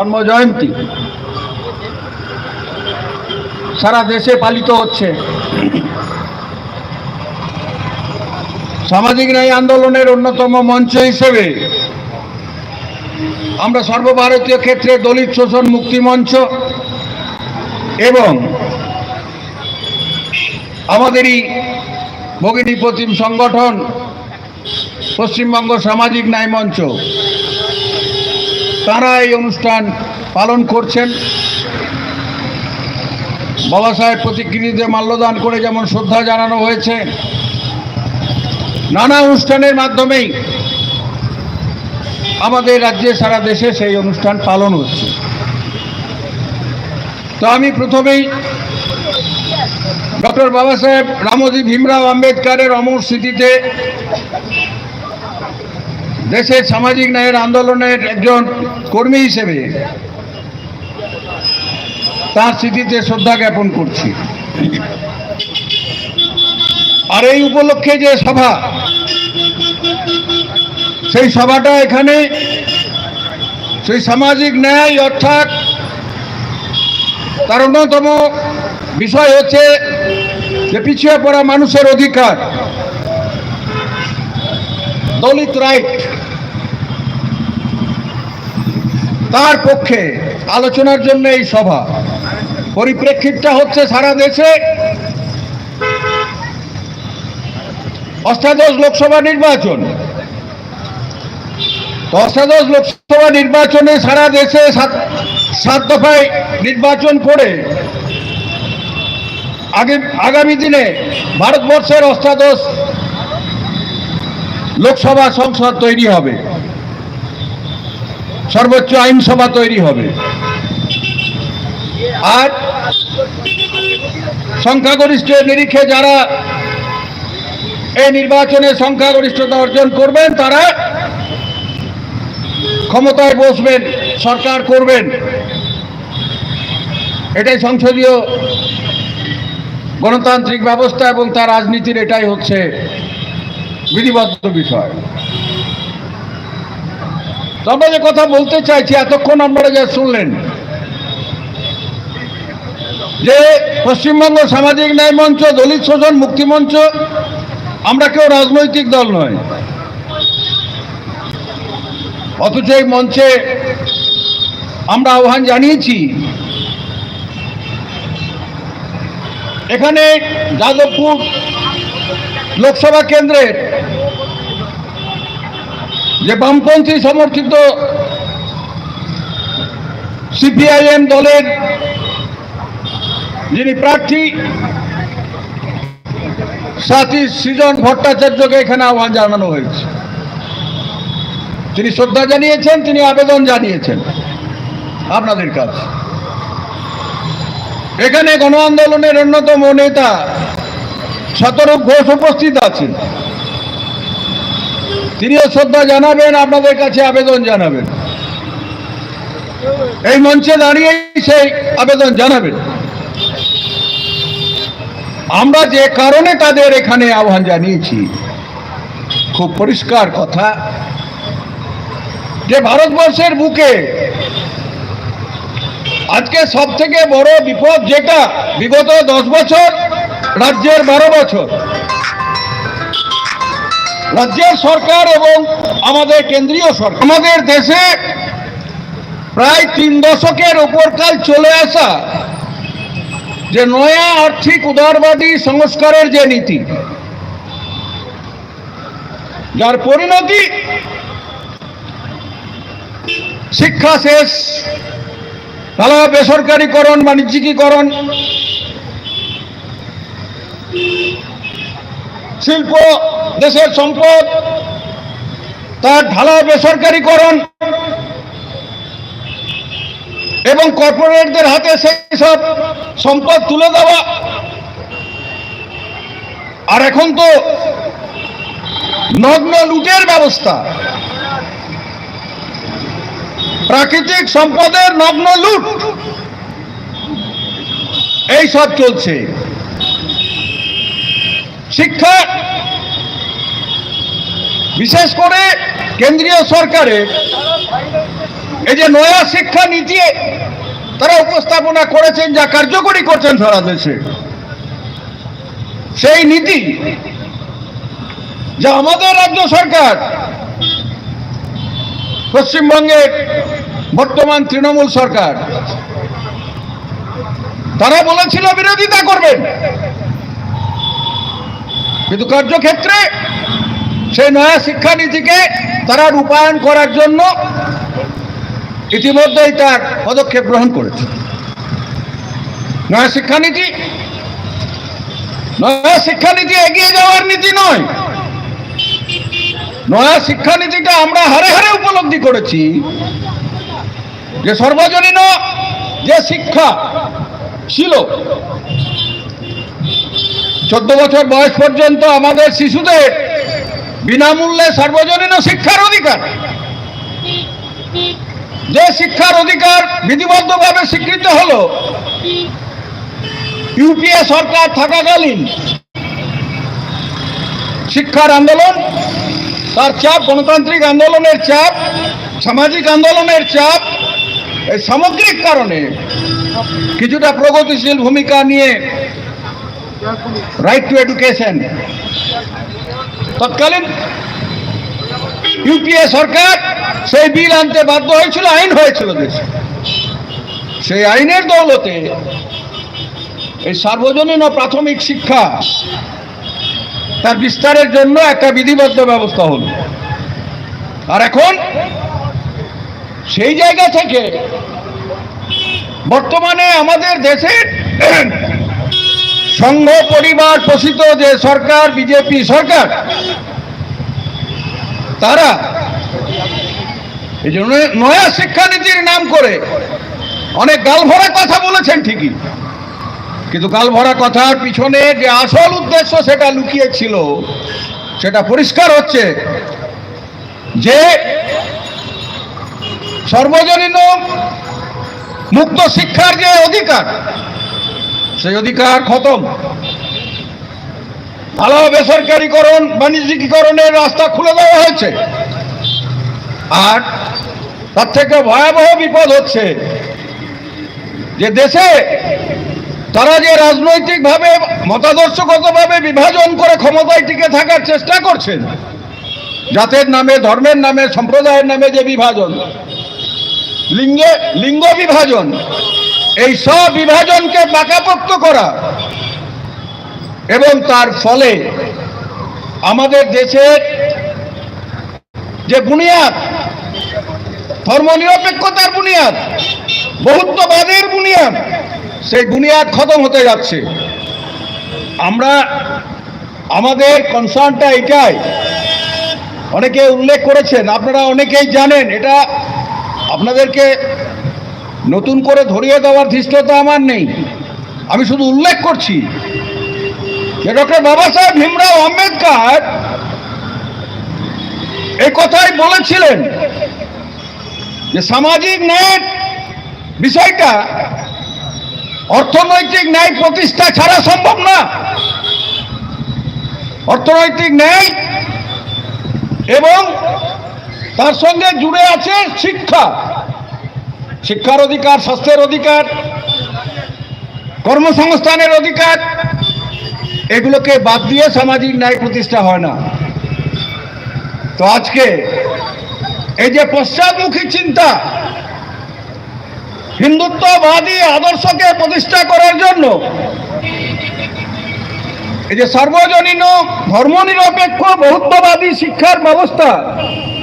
জন্ম জয়ন্তী। সারা দেশে পালিত হচ্ছে। সামাজিক ন্যায় আন্দোলনের অন্যতম মঞ্চ হিসেবে আমরা সর্বভারতীয় ক্ষেত্রে দলিত শোষণ মুক্তি মঞ্চ এবং আমাদেরই ভগিনী প্রতিম সংগঠন পশ্চিমবঙ্গ সামাজিক ন্যায় মঞ্চ তারা এই অনুষ্ঠান পালন করছেন। বাবা সাহেব প্রতিকৃতিতে মাল্যদান করে যেমন শ্রদ্ধা জানানো হয়েছে, নানা অনুষ্ঠানের মাধ্যমেই আমাদের রাজ্যে, সারা দেশে সেই অনুষ্ঠান পালন হচ্ছে। তো আমি প্রথমেই ডক্টর বাবা সাহেব রামজি ভীমরাও আম্বেদকারের অমর স্মৃতিতে দেশের সামাজিক ন্যায়ের আন্দোলনের একজন কর্মী হিসেবে তার স্মৃতিতে শ্রদ্ধা জ্ঞাপন করছি। আর এই উপলক্ষে যে সভা, সেই সভাটা এখানে সেই সামাজিক ন্যায় অর্থাৎ তার অন্যতম বিষয় হচ্ছে যে পিছিয়ে পড়া মানুষের অধিকার, দলিত রাইট তার পক্ষে আলোচনার জন্য এই সভা। পরিপ্রেক্ষিতটা হচ্ছে সারা দেশে অষ্টাদশ লোকসভা নির্বাচন। অষ্টাদশ লোকসভা নির্বাচনে সারা দেশে সাত দফায় নির্বাচন করে আগে আগামী দিনে ভারতবর্ষের অষ্টাদশ লোকসভা সংসদ তৈরি হবে। সর্বোচ্চ আইনসভা তৈরি হবে। আর সংখ্যাগরিষ্ঠের নিরিখে যারা এই নির্বাচনে সংখ্যাগরিষ্ঠতা অর্জন করবেন, তারা ক্ষমতায় বসবেন, সরকার করবেন। এটাই সংসদীয় গণতান্ত্রিক ব্যবস্থা এবং তার রাজনীতির এটাই হচ্ছে বিধিবদ্ধ বিষয়। আমরা যে কথা বলতে চাইছি, এতক্ষণ আপনারা যা শুনলেন। যে পশ্চিমবঙ্গ সামাজিক ন্যায় মঞ্চ, দলিত শোষণ মুক্তি মঞ্চ, আমরা কেউ রাজনৈতিক দল নয়। অথচ এই মঞ্চে আমরা আহ্বান জানিয়েছি। এখানে যাদবপুর লোকসভা কেন্দ্রের যে বামপন্থী সমর্থিত সিপিআইএম দলের যিনি প্রার্থী, সাথী সৃজন ভট্টাচার্যকে এখানে আহ্বান জানানো হয়েছে। তিনি শ্রদ্ধা জানিয়েছেন, তিনি আবেদন জানিয়েছেন আপনাদের কাছে। এখানে গণ আন্দোলনের অন্যতম নেতা শতরূপ ঘোষ উপস্থিত আছেন। তিনিও শ্রদ্ধা জানাবেন, আপনাদের কাছে আবেদন জানাবেন। এই মঞ্চে দাঁড়িয়ে সেই আবেদন জানাবেন। আমরা যে কারণে তাদের এখানে আহ্বান জানিয়েছি, খুব পরিষ্কার কথা, যে ভারতবর্ষের বুকে আজকে সব থেকে বড় বিপদ যেটা, বিগত দশ বছর, রাজ্যের বারো বছর। রাজ্যের সরকার এবং আমাদের কেন্দ্রীয় সরকার। আমাদের দেশে প্রায় তিন দশকের ওপরকাল চলে আসা যে নয়া আর্থিক উদারবাদী সংস্কারের যে নীতি, যার পরিণতি শিক্ষা শেষ তাহলে বেসরকারীকরণ, বাণিজ্যিকীকরণ, শিল্প দেশের সম্পদ, তার ঢালা বেসরকারীকরণ এবং কর্পোরেটদের হাতে সেই সব সম্পদ তুলে দেওয়া। আর এখন তো নগ্ন লুটের ব্যবস্থা। প্রাকৃতিক সম্পদের নগ্ন লুট। এই সব চলছে। শিক্ষা বিশেষ করে কেন্দ্রীয় সরকারের এই যে নয়া শিক্ষা নীতি তারা উপস্থাপনা করেছেন, যা কার্যকরী করছেন সারা দেশে, সেই নীতি যা আমাদের রাজ্য সরকার পশ্চিমবঙ্গের বর্তমান তৃণমূল সরকার, তারা বলেছিল বিরোধিতা করবেন। কিন্তু কার্যক্ষেত্রে সেই নয়া শিক্ষানীতিকে তারা রূপায়ণ করার জন্য ইতিমধ্যেই তার পদক্ষেপ গ্রহণ করেছে। নয়া শিক্ষানীতি নয়া শিক্ষানীতি এগিয়ে যাওয়ার নীতি নয়। নয়া শিক্ষানীতিটা আমরা হারে হারে উপলব্ধি করেছি যে সর্বজনীন যে শিক্ষা ছিল, চোদ্দ বছর বয়স পর্যন্ত আমাদের শিশুদের বিনামূল্যে সর্বজনীন শিক্ষার অধিকার। যে শিক্ষার অধিকার বিধিবদ্ধভাবে স্বীকৃত হলো, ইউপিএ সরকার থাকাকালীন শিক্ষার আন্দোলন, তার চাপ, গণতান্ত্রিক আন্দোলনের চাপ, সামাজিক আন্দোলনের চাপ, এই সামগ্রিক কারণে কিছুটা প্রগতিশীল ভূমিকা নিয়ে রাইট টু এডুকেশন তৎকালীন ইউপিএ সরকার সেই বিল আনতে বাধ্য হয়েছিল, আইন হয়েছিল দেশে। সেই আইনের দৌলতে এই সার্বজনীন ও প্রাথমিক শিক্ষা তার বিস্তারের জন্য একটা বিধিবদ্ধ ব্যবস্থা হল। আর এখন সেই জায়গা থেকে বর্তমানে আমাদের দেশের সংঘ পরিবার পোষিত যে সরকার, বিজেপি সরকার, তারা এই জন্য নয়া শিক্ষানীতির নাম করে অনেক গালভরা কথা বলেছেন ঠিকই। কিন্তু গালভরা কথার পিছনে যে আসল উদ্দেশ্য সেটা লুকিয়েছিল সেটা পরিষ্কার হচ্ছে যে সর্বজনীন মুক্ত শিক্ষার যে অধিকার সেই অধিকার খতম। ভালো বেসরকারীকরণ, বাণিজ্যিকীকরণের রাস্তা খুলে দেওয়া হয়েছে। আর তার থেকে ভয়াবহ বিপদ হচ্ছে যে দেশে তারা যে রাজনৈতিকভাবে, মতাদর্শগতভাবে বিভাজন করে ক্ষমতায় টিকে থাকার চেষ্টা করছেন, জাতের নামে, ধর্মের নামে, সম্প্রদায়ের নামে যে বিভাজন, লিঙ্গে, লিঙ্গ বিভাজন এই সব বিভাজনকে পাকাপোক্ত করা এবং তার ফলে আমাদের দেশের যে বুনিয়াদ, ধর্মনিরপেক্ষতার বুনিয়াদ, বহুত্ববাদের বুনিয়াদ, সেই বুনিয়াদ খতম হতে যাচ্ছে। আমরা আমাদের কনসার্নটা এটাই অনেকে উল্লেখ করেছেন, আপনারা অনেকেই জানেন, এটা আপনাদেরকে নতুন করে ধরিয়ে দেওয়ার ধৃষ্টতা আমার নেই। আমি শুধু উল্লেখ করছি যে ডক্টর বাবা সাহেব ভীমরাও আম্বেদকর এই কথাই বলেছিলেন যে সামাজিক ন্যায়ের বিষয়টা অর্থনৈতিক ন্যায় প্রতিষ্ঠা ছাড়া সম্ভব না। অর্থনৈতিক ন্যায় এবং তার সঙ্গে জুড়ে আছে শিক্ষা। শিক্ষার অধিকার, স্বাস্থ্যের অধিকার, কর্মসংস্থানের অধিকার, এগুলোকে বাদ দিয়ে সামাজিক ন্যায় প্রতিষ্ঠা হয় না। তো আজকে এই যে পশ্চাদমুখী চিন্তা, হিন্দুত্ববাদী আদর্শকে প্রতিষ্ঠা করার জন্য, এই যে সর্বজনীন ধর্মনিরপেক্ষ বহুত্ববাদী শিক্ষার ব্যবস্থা